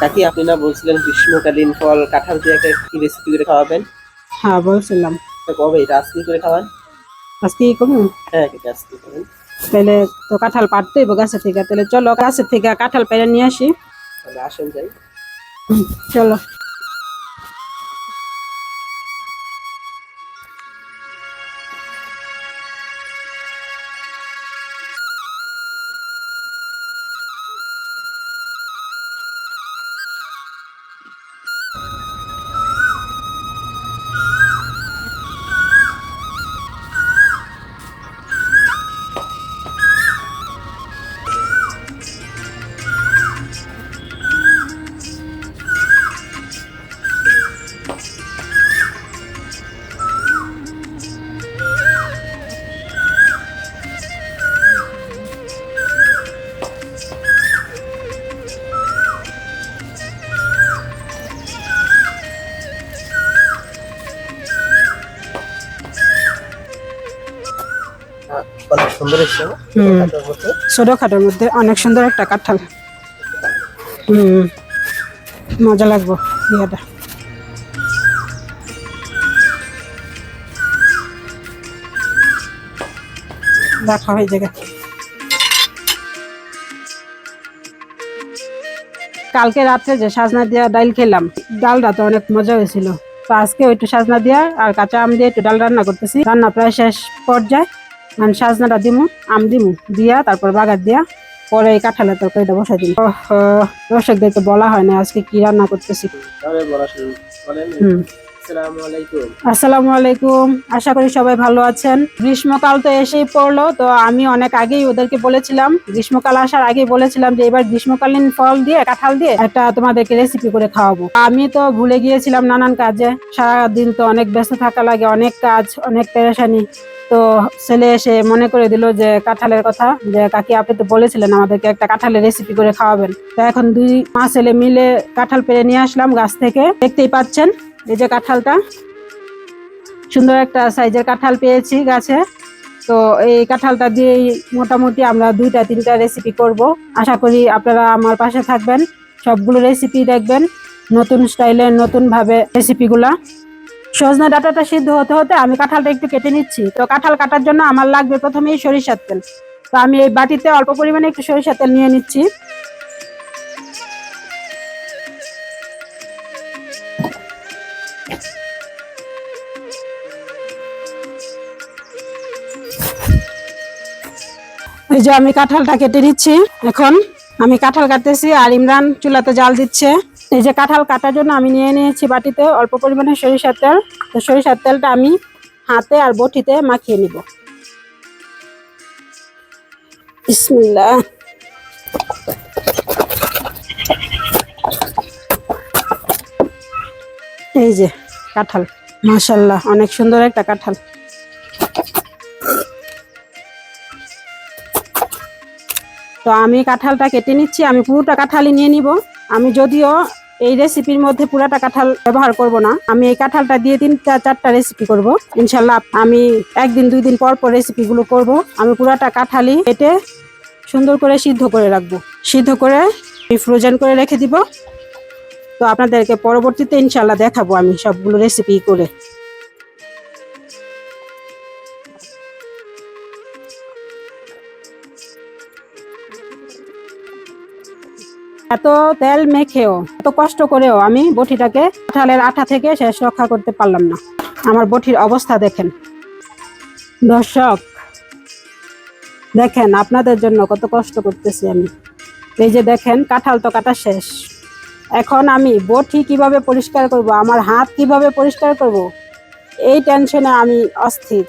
কাকি আপনি না বলছিলেন গ্রীষ্মকালীন ফল কাঁঠাল দিয়ে একটা কি রেসিপি করে খাওয়াবেন? হ্যাঁ বলছিলাম। তো কবে? এটা আজকে করে খাওয়ান? আজকে করুন? হ্যাঁ এটা আজকে করুন। তাহলে তো কাঁঠাল পাড়তে হইব গাছের থেকে। তাহলে চলো গাছের থেকে কাঁঠাল পেরে নিয়ে আসি। তাহলে আসেন যাই। চলো। অনেক সুন্দর এসছে। ছোটখাটোর মধ্যে অনেক সুন্দর একটা কাঁঠাল হুম। মজা লাগবো ইয়েটা দেখা হয়ে যাবে কালকে রাত্রে যে সাজনা দিয়া ডাল খেলাম ডালটা তো অনেক মজা হয়েছিল। তো আজকে একটু সাজনা দিয়া আর কাঁচা আম দিয়ে একটু ডাল রান্না করতেছি। রান্না প্রায় শেষ পর্যায়ে আমি সাজনাটা দিমু আম দিমু দিয়া তারপর বাগার দিয়া পরে এই কাঁঠালের তরকারিটা বসাই দিই দর্শকদেরকে বলা হয় না আজকে কি রান্না করতেছি। হুম। আসসালামু আলাইকুম। আশা করি সবাই ভালো আছেন। গ্রীষ্মকাল তো এসেই পড়ল তো আমি অনেক আগেই ওদেরকে বলেছিলাম গ্রীষ্মকাল আসার আগেই বলেছিলাম যে এবার গ্রীষ্মকালীন ফল দিয়ে কাঁঠাল দিয়ে একটা তোমাদেরকে রেসিপি করে খাওয়াবো। আমি তো ভুলে গিয়েছিলাম নানান কাজে। সারাদিন তো অনেক ব্যস্ত থাকা লাগে অনেক কাজ অনেক পেরেশানি। তো ছেলে এসে মনে করে দিল যে কাঁঠালের কথা, যে কাকি আপনি তো বলেছিলেন আমাদেরকে একটা কাঁঠালের রেসিপি করে খাওয়াবেন। তো এখন দুই মা ছেলে মিলে কাঁঠাল পেরে নিয়ে আসলাম গাছ থেকে। দেখতেই পাচ্ছেন এই যে কাঁঠালটা। সুন্দর একটা সাইজের কাঁঠাল পেয়েছি গাছে। তো এই কাঁঠালটা দিয়েই মোটামুটি আমরা দুইটা, তিনটা রেসিপি করব। আশা করি আপনারা আমার পাশে থাকবেন। সবগুলো রেসিপি দেখবেন। নতুন স্টাইলের নতুনভাবে রেসিপিগুলা সজনা ডাটাটা সিদ্ধ হতে হতে আমি কাঁঠালটা একটু কেটে নিচ্ছি। তো কাঁঠাল কাটার জন্য আমার লাগবে প্রথমেই সরিষার তেল। তো আমি এই বাটিতে অল্প পরিমাণে একটু সরিষার তেল নিয়ে নিচ্ছি। এই যে আমি কাঁঠালটা কেটে নিচ্ছি। এখন আমি কাঁঠাল কাটতেছি আর ইমরান চুলাতে জাল দিচ্ছে। এই যে কাঁঠাল কাটার জন্য আমি নিয়ে নিয়েছি বাটিতে অল্প পরিমাণে সরিষার তেল। তো সরিষার তেলটা আমি হাতে আর বটিতে মাখিয়ে নিব। বিসমিল্লাহ। এই যে কাঁঠাল মাশাল্লাহ অনেক সুন্দর একটা কাঁঠাল। তো আমি কাঁঠালটা কেটে নিচ্ছি, আমি পুরোটা কাঁঠালই নিয়ে নিব। আমি যদিও এই রেসিপির মধ্যে পুরাটা কাঁঠাল ব্যবহার করব না, আমি এই কাঁঠালটা দিয়ে তিনটা চারটা রেসিপি করব। ইনশাল্লাহ আমি একদিন, দুই দিন পর পর রেসিপিগুলো করব। আমি পুরাটা কাঁঠালই কেটে সুন্দর করে সিদ্ধ করে রাখব। সিদ্ধ করে ফ্রোজেন করে রেখে দিব। তো আপনাদেরকে পরবর্তীতে ইনশাল্লাহ দেখাবো আমি সবগুলো রেসিপি করে। এত তেল মেখেও, এত কষ্ট করেও আমি বটিটাকে কাঁঠালের আঠা থেকে শেষ রক্ষা করতে পারলাম না। আমার বটির অবস্থা দেখেন। দর্শক, দেখেন আপনাদের জন্য কত কষ্ট করতেছি আমি। এই যে দেখেন, কাঁঠাল তো কাটা শেষ। এখন আমি বটি কীভাবে পরিষ্কার করব, আমার হাত কীভাবে পরিষ্কার করব, এই টেনশনে আমি অস্থির।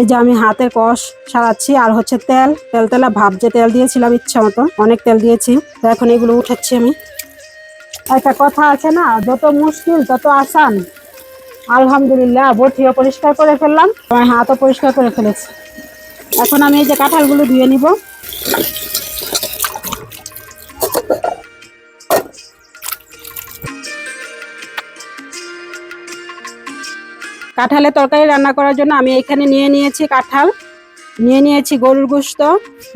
এই যে আমি হাতে কষ সারাচ্ছি, আর হচ্ছে তেল। তেল তেলা ভাব যে তেল দিয়েছিলাম ইচ্ছা মতো, অনেক তেল দিয়েছি। তো এখন এগুলো উঠাচ্ছি আমি। একটা কথা আছে না, যত মুশকিল, তত আসান। আলহামদুলিল্লাহ, বটিও পরিষ্কার করে ফেললাম, আমার হাতও পরিষ্কার করে ফেলেছি। এখন আমি এই যে কাঁঠালগুলো ধুয়ে নিব। কাঁঠালের তরকারি রান্না করার জন্য আমি এখানে নিয়ে নিয়েছি কাঁঠাল, নিয়ে নিয়েছি গরুর গোস্ত,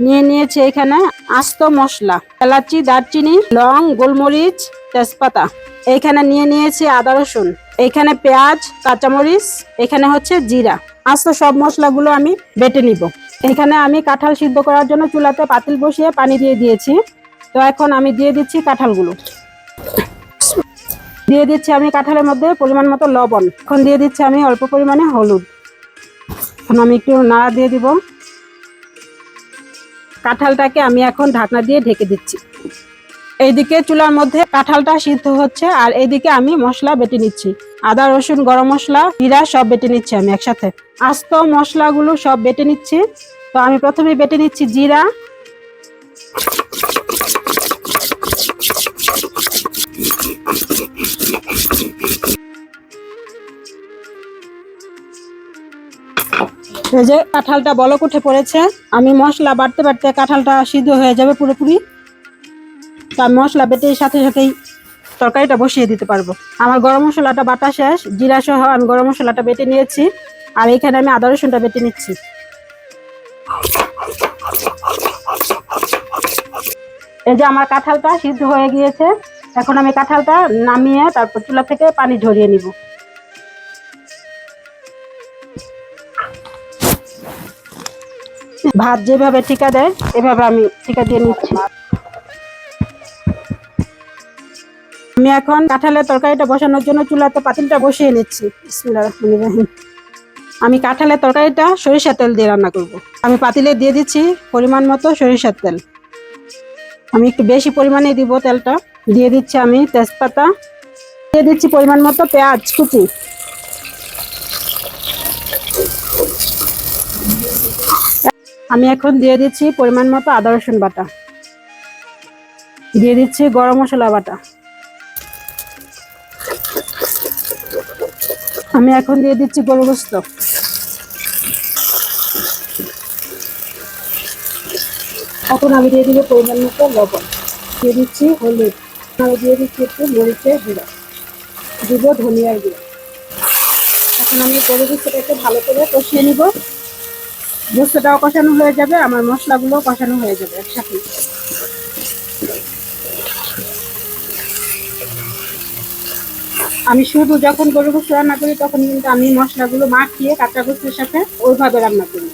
নিয়ে নিয়েছি এখানে আস্ত মশলা, এলাচি, দারচিনি, লং, গোলমরিচ, তেজপাতা। এইখানে নিয়ে নিয়েছি আদা রসুন এইখানে পেঁয়াজ, কাঁচামরিচ, এখানে হচ্ছে জিরা। আস্ত সব মশলাগুলো আমি বেটে নিব। এখানে আমি কাঁঠাল সিদ্ধ করার জন্য চুলাতে পাতিল বসিয়ে পানি দিয়ে দিয়েছি। তো এখন আমি দিয়ে দিচ্ছি কাঁঠালগুলো। দিয়ে দিচ্ছি আমি কাঁঠালের মধ্যে পরিমাণ মতো লবণ। এখন দিয়ে দিচ্ছি আমি অল্প পরিমাণে হলুদ। এখন আমি একটু নাড়া দিয়ে দিব। কাঁঠালটাকে আমি এখন ঢাকনা দিয়ে ঢেকে দিচ্ছি। এইদিকে চুলার মধ্যে কাঁঠালটা সিদ্ধ হচ্ছে আর এইদিকে আমি মশলা বেটে নিচ্ছি। আদা, রসুন, গরম মশলা, জিরা সব বেটে নিচ্ছি আমি একসাথে। আস্ত মশলাগুলো সব বেটে নিচ্ছি। তো আমি প্রথমে বেটে নিচ্ছি জিরা। এই যে কাঁঠালটা বলক উঠে পড়েছে, আমি মশলা বাড়তে বাড়তে কাঁঠালটা সিদ্ধ হয়ে যাবে পুরোপুরি। তা মশলা বেটে সাথে সাথেই তরকারিটা বসিয়ে দিতে পারব। আমার গরম মশলাটা বাটা শেষ, জিরা সহ আমি গরম মশলাটা বেটে নিয়েছি, আর এখানে আমি আদা রসুনটা বেটে নিচ্ছি। এই যে আমার কাঁঠালটা সিদ্ধ হয়ে গিয়েছে, এখন আমি কাঁঠালটা নামিয়ে তারপর চুলা থেকে পানি ঝরিয়ে নিব। ভাত যেভাবে ঠিকা দেয়, এভাবে আমি ঠিকা দিয়ে নিচ্ছি। আমি এখন কাঁঠালের তরকারিটা বসানোর জন্য চুলাতে পাতিলটা বসিয়ে নিচ্ছি। আমি কাঁঠালের তরকারিটা সরিষার তেল দিয়ে রান্না করব। আমি পাতিলে দিয়ে দিচ্ছি পরিমাণ মতো সরিষার তেল। আমি একটু বেশি পরিমাণে দিব তেলটা। দিয়ে দিচ্ছি আমি তেজপাতা। দিয়ে দিচ্ছি পরিমাণ মতো পেঁয়াজ কুচি। আমি এখন দিয়ে দিচ্ছি পরিমাণ মতো আদা, রসুন বাটা। দিয়ে দিচ্ছি গরম মশলা বাটা। আমি এখন দিয়ে দিচ্ছি গরু গোস্ত এখন আমি দিয়ে দিব পরিমাণ মতো লবণ। দিয়ে দিচ্ছি হলুদ। আমি দিয়ে দিচ্ছি একটু মরিচের গুঁড়া। দিব ধনিয়ার গুঁড়া। এখন আমি গরু গোস্তটাকে ভালো করে কষিয়ে নিব। গোস্তটাও কষানো হয়ে যাবে, আমার মশলাগুলো কষানো হয়ে যাবে একসাথে। আমি শুধু যখন গরু গোস্ত রান্না করি, তখন কিন্তু আমি মশলাগুলো মাখিয়ে কাঁচা গোস্তের সাথে ওইভাবে রান্না করি।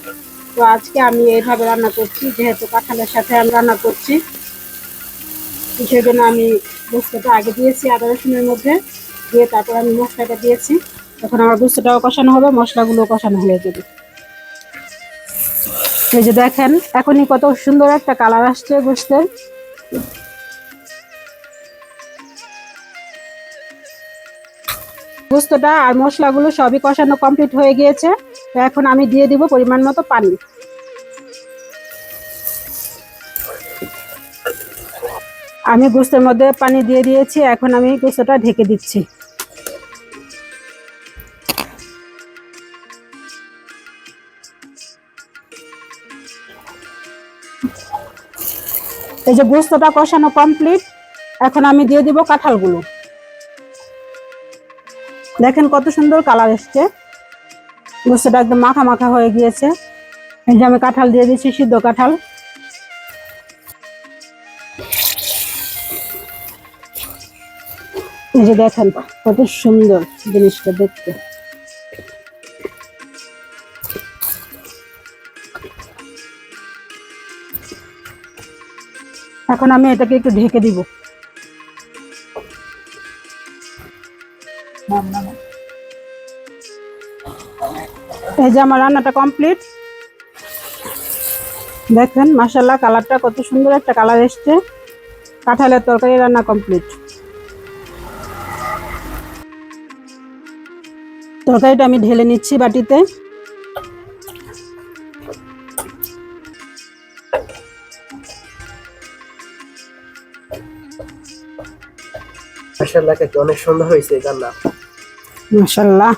তো আজকে আমি এইভাবে রান্না করছি, যেহেতু কাঁঠালের সাথে আমি রান্না করছি। সেই জন্য আমি গোস্তটা আগে দিয়েছি আদা রসুনের মধ্যে, দিয়ে তারপর আমি মশলাটা দিয়েছি। তখন আমার গোস্তটাও কষানো হবে, মশলাগুলোও কষানো হয়ে যাবে। এই যে দেখেন, এখনই কত সুন্দর একটা কালার আসছে গোস্তের গোস্তটা আর মশলাগুলো সবই কষানো কমপ্লিট হয়ে গিয়েছে। এখন আমি দিয়ে দিব পরিমাণ মতো পানি। আমি গোস্তের মধ্যে পানি দিয়ে দিয়েছি, এখন আমি গোস্তটা ঢেকে দিচ্ছি। এই যে গোস্তটা কষানো কমপ্লিট এখন আমি দিয়ে দিব কাঁঠালগুলো। দেখেন কত সুন্দর কালার এসছে। গোস্তটা একদম মাখা মাখা হয়ে গিয়েছে। এই যে আমি কাঁঠাল দিয়ে দিচ্ছি সিদ্ধ কাঁঠাল। এই যে দেখেন কত সুন্দর জিনিসটা দেখতে। এখন আমি এটাকে একটু ঢেকে দিব। এই যে আমার রান্নাটা কমপ্লিট। দেখেন মাসাল্লাহ কালারটা কত সুন্দর একটা কালার এসছে। কাঁঠালের তরকারি রান্না কমপ্লিট। তরকারিটা আমি ঢেলে নিচ্ছি বাটিতে। মাশাআল্লাহ কাকি অনেক সুন্দর হয়েছে এই রান্না মাসাল্লাহ